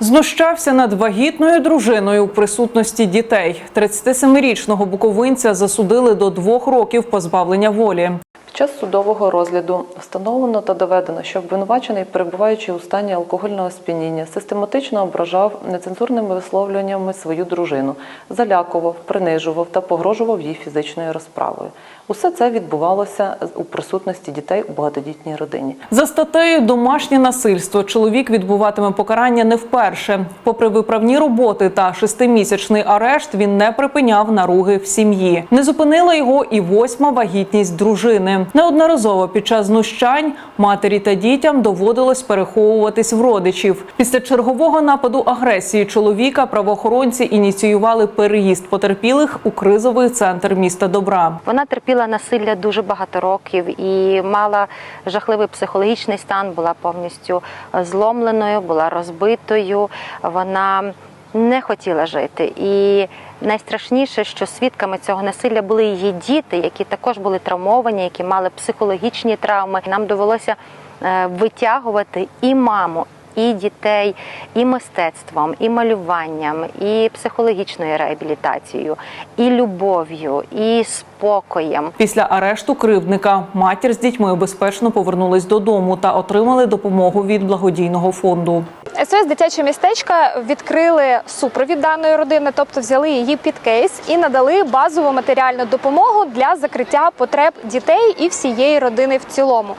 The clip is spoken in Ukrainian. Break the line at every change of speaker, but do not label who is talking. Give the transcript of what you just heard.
Знущався над вагітною дружиною у присутності дітей. 37-річного буковинця засудили до двох років позбавлення волі.
Час судового розгляду встановлено та доведено, що обвинувачений, перебуваючи у стані алкогольного сп'яніння, систематично ображав нецензурними висловлюваннями свою дружину, залякував, принижував та погрожував їй фізичною розправою. Усе це відбувалося у присутності дітей у багатодітній родині.
За статтею домашнє насильство чоловік відбуватиме покарання не вперше. Попри виправні роботи та шестимісячний арешт, він не припиняв наруги в сім'ї. Не зупинила його і восьма вагітність дружини. Неодноразово під час знущань матері та дітям доводилось переховуватись в родичів. Після чергового нападу агресії чоловіка правоохоронці ініціювали переїзд потерпілих у кризовий центр міста Добра.
Вона терпіла насилля дуже багато років і мала жахливий психологічний стан, була повністю зломленою, була розбитою. Вона не хотіла жити. І найстрашніше, що свідками цього насилля були її діти, які також були травмовані, які мали психологічні травми. Нам довелося е, витягувати і маму. І дітей, і мистецтвом, і малюванням, і психологічною реабілітацією, і любов'ю, і спокоєм.
Після арешту кривдника матір з дітьми безпечно повернулись додому та отримали допомогу від благодійного фонду.
СОС дитяче містечка відкрили супровід даної родини, тобто взяли її під кейс і надали базову матеріальну допомогу для закриття потреб дітей і всієї родини в цілому.